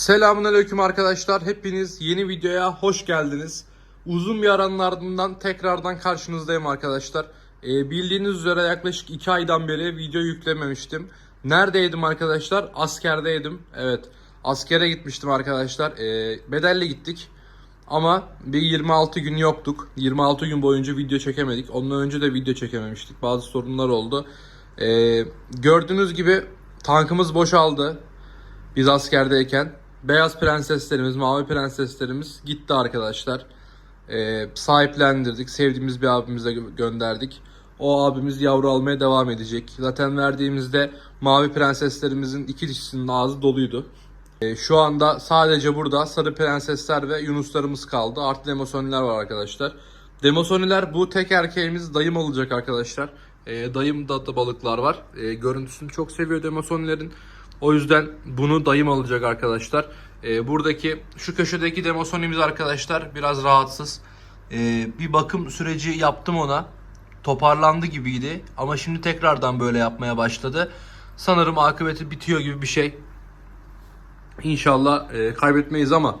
Selamünaleyküm arkadaşlar. Hepiniz yeni videoya hoş geldiniz. Uzun bir aranın ardından tekrardan karşınızdayım arkadaşlar. Ee, bildiğiniz üzere yaklaşık 2 aydan beri video yüklememiştim. Neredeydim arkadaşlar? Askerdeydim. Evet. Askere gitmiştim arkadaşlar. Ee, bedelli gittik. Ama bir 26 gün yoktuk. 26 gün boyunca video çekemedik. Ondan önce de video çekememiştik. Bazı sorunlar oldu. Ee, gördüğünüz gibi tankımız boşaldı. Biz askerdeyken beyaz prenseslerimiz, mavi prenseslerimiz gitti arkadaşlar. Ee, sahiplendirdik. Sevdiğimiz bir abimize gö- gönderdik. O abimiz yavru almaya devam edecek. Zaten verdiğimizde mavi prenseslerimizin iki dişisinin ağzı doluydu. Ee, şu anda sadece burada sarı prensesler ve yunuslarımız kaldı. Artı demosoniler var arkadaşlar. Demosoniler bu tek erkeğimiz dayım olacak arkadaşlar. Ee, dayım da, balıklar var. Ee, görüntüsünü çok seviyor demosonilerin. O yüzden bunu dayım alacak arkadaşlar. Ee, buradaki şu köşedeki demosonimiz arkadaşlar biraz rahatsız. Ee, bir bakım süreci yaptım ona. Toparlandı gibiydi ama şimdi tekrardan böyle yapmaya başladı. Sanırım akıbeti bitiyor gibi bir şey. İnşallah e, kaybetmeyiz ama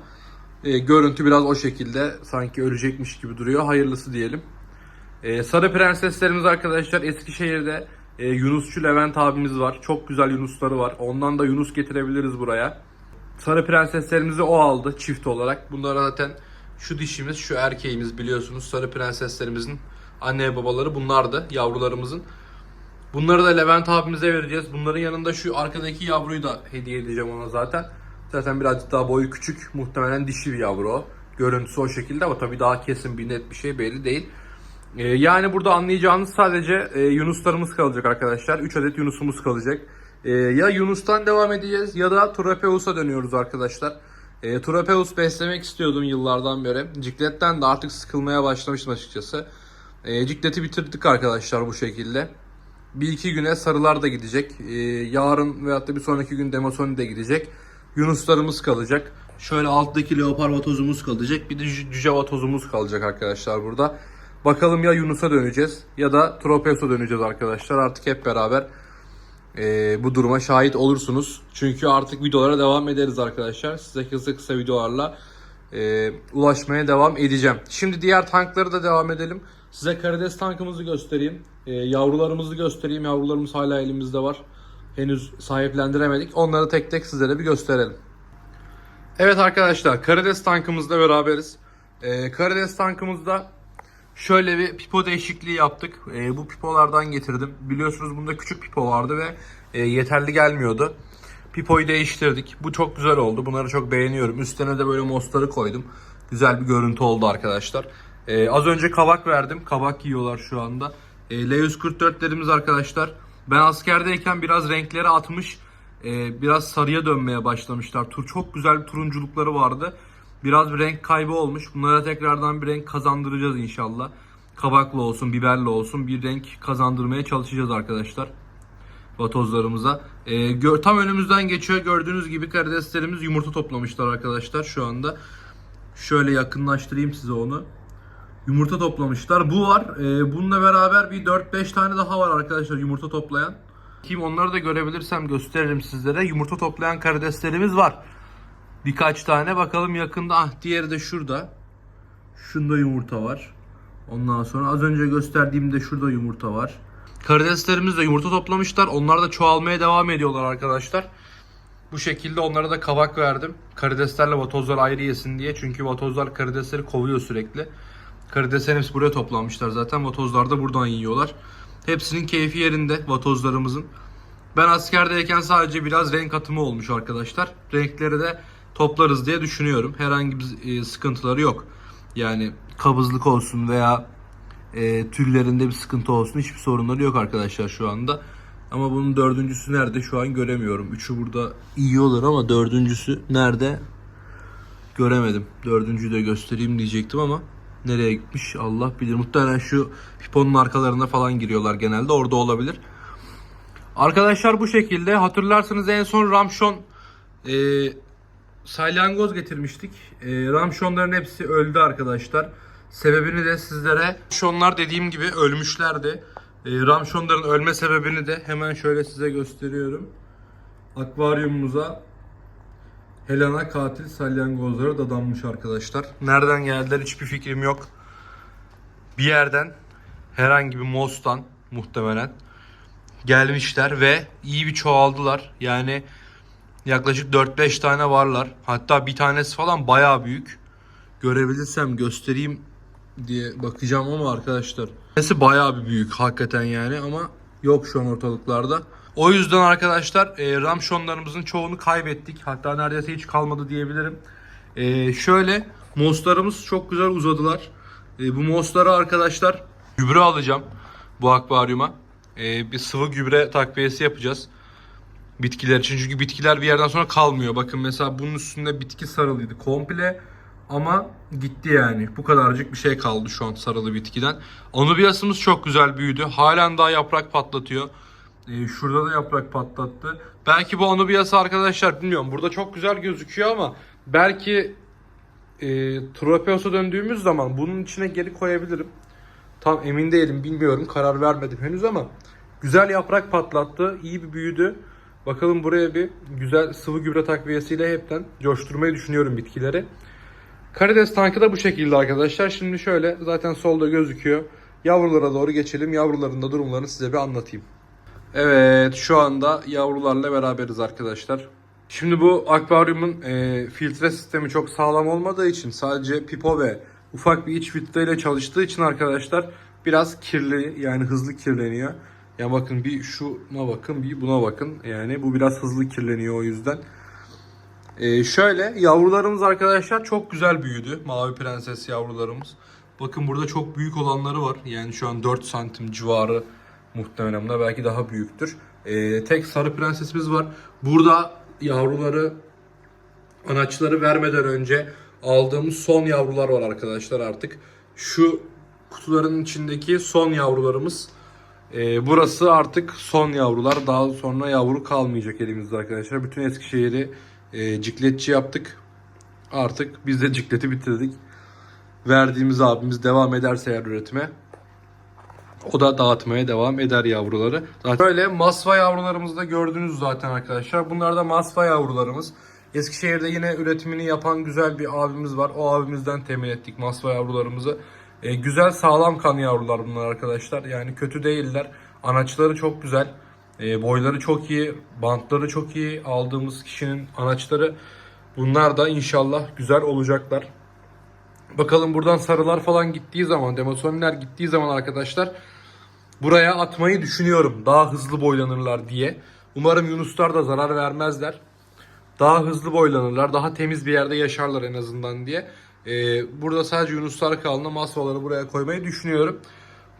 e, görüntü biraz o şekilde sanki ölecekmiş gibi duruyor. Hayırlısı diyelim. E, Sarı Prenseslerimiz arkadaşlar Eskişehir'de e, Yunusçu Levent abimiz var. Çok güzel Yunusları var. Ondan da Yunus getirebiliriz buraya. Sarı Prenseslerimizi o aldı çift olarak. Bunlar zaten şu dişimiz, şu erkeğimiz biliyorsunuz. Sarı Prenseslerimizin anne babaları bunlardı. Yavrularımızın. Bunları da Levent abimize vereceğiz. Bunların yanında şu arkadaki yavruyu da hediye edeceğim ona zaten. Zaten birazcık daha boyu küçük. Muhtemelen dişi bir yavru o. Görüntüsü o şekilde ama tabii daha kesin bir net bir şey belli değil. Ee, yani burada anlayacağınız sadece e, Yunuslarımız kalacak arkadaşlar. 3 adet Yunusumuz kalacak. Ee, ya Yunus'tan devam edeceğiz ya da Tropeus'a dönüyoruz arkadaşlar. E, Tropeus beslemek istiyordum yıllardan beri. Cikletten de artık sıkılmaya başlamıştım açıkçası. E, cikleti bitirdik arkadaşlar bu şekilde. Bir iki güne sarılar da gidecek. Ee, yarın veyahut da bir sonraki gün Demosoni de gidecek. Yunuslarımız kalacak. Şöyle alttaki leopar vatozumuz kalacak. Bir de cü- cüce vatozumuz kalacak arkadaşlar burada. Bakalım ya Yunus'a döneceğiz ya da Tropeus'a döneceğiz arkadaşlar. Artık hep beraber e, bu duruma şahit olursunuz. Çünkü artık videolara devam ederiz arkadaşlar. Size kısa kısa videolarla e, ulaşmaya devam edeceğim. Şimdi diğer tankları da devam edelim. Size karides tankımızı göstereyim. E, yavrularımızı göstereyim. Yavrularımız hala elimizde var. Henüz sahiplendiremedik. Onları tek tek sizlere bir gösterelim. Evet arkadaşlar karides tankımızla beraberiz. E, karides tankımızda Şöyle bir pipo değişikliği yaptık. Ee, bu pipolardan getirdim. Biliyorsunuz bunda küçük pipo vardı ve e, yeterli gelmiyordu. Pipoyu değiştirdik. Bu çok güzel oldu. Bunları çok beğeniyorum. Üstüne de böyle mosları koydum. Güzel bir görüntü oldu arkadaşlar. Ee, az önce kabak verdim. Kabak yiyorlar şu anda. Ee, L144'lerimiz arkadaşlar. Ben askerdeyken biraz renkleri atmış. e, biraz sarıya dönmeye başlamışlar. Tur çok güzel bir turunculukları vardı. Biraz bir renk kaybı olmuş. Bunlara tekrardan bir renk kazandıracağız inşallah. Kabaklı olsun, biberli olsun bir renk kazandırmaya çalışacağız arkadaşlar. Vatozlarımıza. Ee, gör, tam önümüzden geçiyor. Gördüğünüz gibi karideslerimiz yumurta toplamışlar arkadaşlar şu anda. Şöyle yakınlaştırayım size onu. Yumurta toplamışlar. Bu var. Ee, bununla beraber bir 4-5 tane daha var arkadaşlar yumurta toplayan. Kim onları da görebilirsem gösteririm sizlere. Yumurta toplayan karideslerimiz var. Birkaç tane bakalım yakında. Ah diğeri de şurada. Şunda yumurta var. Ondan sonra az önce gösterdiğimde şurada yumurta var. Karideslerimiz de yumurta toplamışlar. Onlar da çoğalmaya devam ediyorlar arkadaşlar. Bu şekilde onlara da kabak verdim. Karideslerle vatozlar ayrı yesin diye. Çünkü vatozlar karidesleri kovuyor sürekli. Karideslerin hepsi buraya toplanmışlar zaten. Vatozlar da buradan yiyorlar. Hepsinin keyfi yerinde vatozlarımızın. Ben askerdeyken sadece biraz renk atımı olmuş arkadaşlar. Renkleri de toplarız diye düşünüyorum. Herhangi bir e, sıkıntıları yok. Yani kabızlık olsun veya e, tüllerinde bir sıkıntı olsun hiçbir sorunları yok arkadaşlar şu anda. Ama bunun dördüncüsü nerede şu an göremiyorum. Üçü burada yiyorlar ama dördüncüsü nerede göremedim. Dördüncüyü de göstereyim diyecektim ama nereye gitmiş Allah bilir. Muhtemelen şu piponun arkalarına falan giriyorlar genelde orada olabilir. Arkadaşlar bu şekilde hatırlarsanız en son Ramşon e, salyangoz getirmiştik. E, Ramşonların hepsi öldü arkadaşlar. Sebebini de sizlere Ramşonlar dediğim gibi ölmüşlerdi. E, Ramşonların ölme sebebini de hemen şöyle size gösteriyorum. Akvaryumumuza Helena katil salyangozlara dadanmış arkadaşlar. Nereden geldiler hiçbir fikrim yok. Bir yerden herhangi bir mostan muhtemelen gelmişler ve iyi bir çoğaldılar. Yani yaklaşık 4-5 tane varlar. Hatta bir tanesi falan bayağı büyük. Görebilirsem göstereyim diye bakacağım ama arkadaşlar. Tanesi bayağı bir büyük hakikaten yani ama yok şu an ortalıklarda. O yüzden arkadaşlar e, ramşonlarımızın çoğunu kaybettik. Hatta neredeyse hiç kalmadı diyebilirim. E, şöyle moslarımız çok güzel uzadılar. E, bu moslara arkadaşlar gübre alacağım bu akvaryuma. E, bir sıvı gübre takviyesi yapacağız bitkiler için. Çünkü bitkiler bir yerden sonra kalmıyor. Bakın mesela bunun üstünde bitki sarılıydı komple ama gitti yani. Bu kadarcık bir şey kaldı şu an sarılı bitkiden. Anubiasımız çok güzel büyüdü. Halen daha yaprak patlatıyor. Ee, şurada da yaprak patlattı. Belki bu anubiası arkadaşlar bilmiyorum. Burada çok güzel gözüküyor ama belki e, Tropeos'a döndüğümüz zaman bunun içine geri koyabilirim. Tam emin değilim bilmiyorum karar vermedim henüz ama güzel yaprak patlattı iyi bir büyüdü. Bakalım buraya bir güzel sıvı gübre takviyesiyle hepten coşturmayı düşünüyorum bitkileri. Karides tankı da bu şekilde arkadaşlar. Şimdi şöyle zaten solda gözüküyor. Yavrulara doğru geçelim. Yavruların da durumlarını size bir anlatayım. Evet şu anda yavrularla beraberiz arkadaşlar. Şimdi bu akvaryumun e, filtre sistemi çok sağlam olmadığı için sadece pipo ve ufak bir iç filtreyle çalıştığı için arkadaşlar biraz kirli yani hızlı kirleniyor. Ya bakın bir şuna bakın bir buna bakın. Yani bu biraz hızlı kirleniyor o yüzden. Ee, şöyle yavrularımız arkadaşlar çok güzel büyüdü. Mavi prenses yavrularımız. Bakın burada çok büyük olanları var. Yani şu an 4 santim civarı muhtemelen de belki daha büyüktür. Ee, tek sarı prensesimiz var. Burada yavruları anaçları vermeden önce aldığımız son yavrular var arkadaşlar artık. Şu kutuların içindeki son yavrularımız. Ee, burası artık son yavrular. Daha sonra yavru kalmayacak elimizde arkadaşlar. Bütün Eskişehir'i e, cikletçi yaptık. Artık biz de cikleti bitirdik. Verdiğimiz abimiz devam ederse eğer üretime o da dağıtmaya devam eder yavruları. Zaten böyle masva yavrularımızı da gördünüz zaten arkadaşlar. Bunlar da masva yavrularımız. Eskişehir'de yine üretimini yapan güzel bir abimiz var. O abimizden temin ettik masva yavrularımızı. E, güzel sağlam kan yavrular bunlar arkadaşlar. Yani kötü değiller. Anaçları çok güzel. E, boyları çok iyi. Bantları çok iyi. Aldığımız kişinin anaçları. Bunlar da inşallah güzel olacaklar. Bakalım buradan sarılar falan gittiği zaman, demasoniler gittiği zaman arkadaşlar buraya atmayı düşünüyorum. Daha hızlı boylanırlar diye. Umarım yunuslar da zarar vermezler. Daha hızlı boylanırlar, daha temiz bir yerde yaşarlar en azından diye. Ee, burada sadece yunuslar kaldı. Masvaları buraya koymayı düşünüyorum.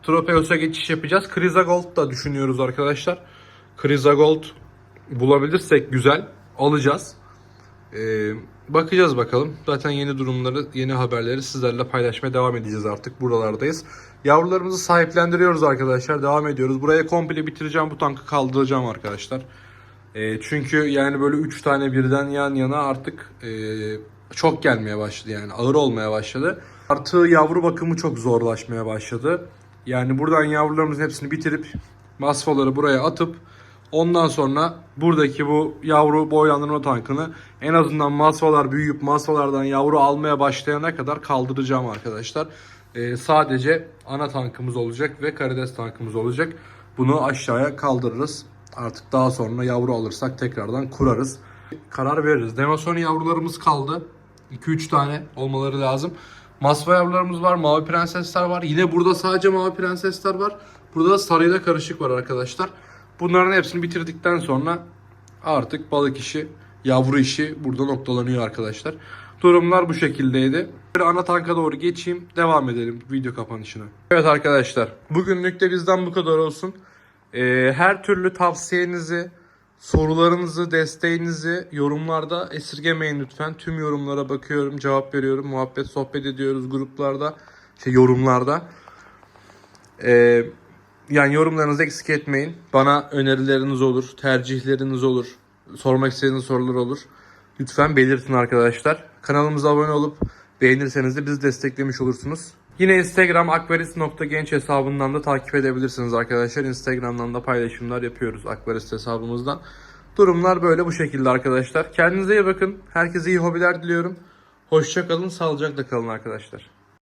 Tropeos'a geçiş yapacağız. Krizagold da düşünüyoruz arkadaşlar. Krizagold bulabilirsek güzel alacağız. Ee, bakacağız bakalım. Zaten yeni durumları, yeni haberleri sizlerle paylaşmaya devam edeceğiz artık. Buralardayız. Yavrularımızı sahiplendiriyoruz arkadaşlar. Devam ediyoruz. Buraya komple bitireceğim. Bu tankı kaldıracağım arkadaşlar. Ee, çünkü yani böyle 3 tane birden yan yana artık ee, çok gelmeye başladı yani. Ağır olmaya başladı. Artı yavru bakımı çok zorlaşmaya başladı. Yani buradan yavrularımızın hepsini bitirip masfaları buraya atıp Ondan sonra buradaki bu yavru boylandırma tankını en azından masvalar büyüyüp masvalardan yavru almaya başlayana kadar kaldıracağım arkadaşlar. Ee, sadece ana tankımız olacak ve karides tankımız olacak. Bunu aşağıya kaldırırız. Artık daha sonra yavru alırsak tekrardan kurarız. Karar veririz. Demasoni yavrularımız kaldı. 2-3 tane olmaları lazım. Masva yavrularımız var. Mavi prensesler var. Yine burada sadece mavi prensesler var. Burada da sarıyla karışık var arkadaşlar. Bunların hepsini bitirdikten sonra artık balık işi, yavru işi burada noktalanıyor arkadaşlar. Durumlar bu şekildeydi. Bir ana tanka doğru geçeyim. Devam edelim video kapanışına. Evet arkadaşlar. Bugünlük de bizden bu kadar olsun. Ee, her türlü tavsiyenizi, sorularınızı, desteğinizi yorumlarda esirgemeyin lütfen. Tüm yorumlara bakıyorum, cevap veriyorum. Muhabbet, sohbet ediyoruz gruplarda, şey yorumlarda. Ee, yani yorumlarınızı eksik etmeyin. Bana önerileriniz olur, tercihleriniz olur, sormak istediğiniz sorular olur. Lütfen belirtin arkadaşlar. Kanalımıza abone olup beğenirseniz de bizi desteklemiş olursunuz. Yine Instagram akvaris.genç hesabından da takip edebilirsiniz arkadaşlar. Instagram'dan da paylaşımlar yapıyoruz akvaris hesabımızdan. Durumlar böyle bu şekilde arkadaşlar. Kendinize iyi bakın. Herkese iyi hobiler diliyorum. Hoşça kalın, sağlıcakla kalın arkadaşlar.